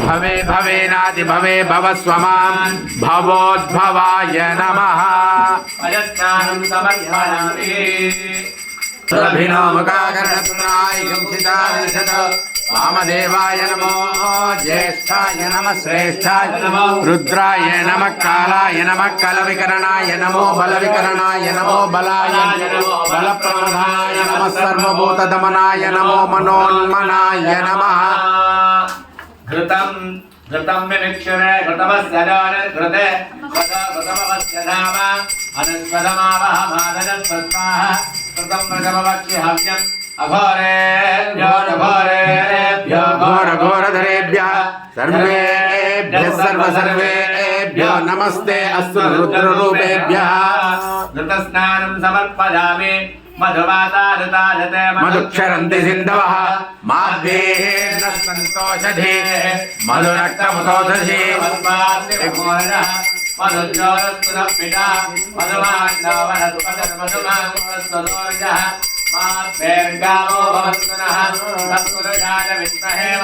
భవే భవేనాది భవే భవ స్వమాం భవోద్భవాయ నమః వామదేవాయ నమో జ్యేష్ఠాయ నమ శ్రేష్ఠాయ నమో రుద్రాయ నమ కాలాయ నమ కలవికరణాయ నమో బలవికరణాయ నమో బలాయ బలప్రమదాయ నమ సర్వభూతదమనాయ నమో మనోన్మనాయ నమః घृतम घृतं विनिक्षुरे घृतमस्यदानघृते तदा घृतमवस्य नाम अनुस्वदमावह मादनस्वस्माः घृतं मृगमवक्षि हव्यम् अघोरेभ्यो घोरेभ्यो घोरघोरधरेभ्यः सर्वेभ्यः सर्वसर्वेभ्यो नमस्ते अस्तु रुद्ररूपेभ्यः। घृतस्नानं समर्पयामि। మధుక్షరంతి సింధవ మాధ్యేన సంతోషధి మధురక్తముతోషధి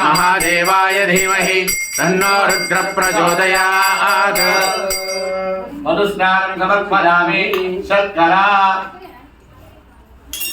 మహాదేవాయ ధీమహి తన్నో రుద్ర ప్రచోదయాత్ మధుస్నానం సమర్పయామి శర్కరా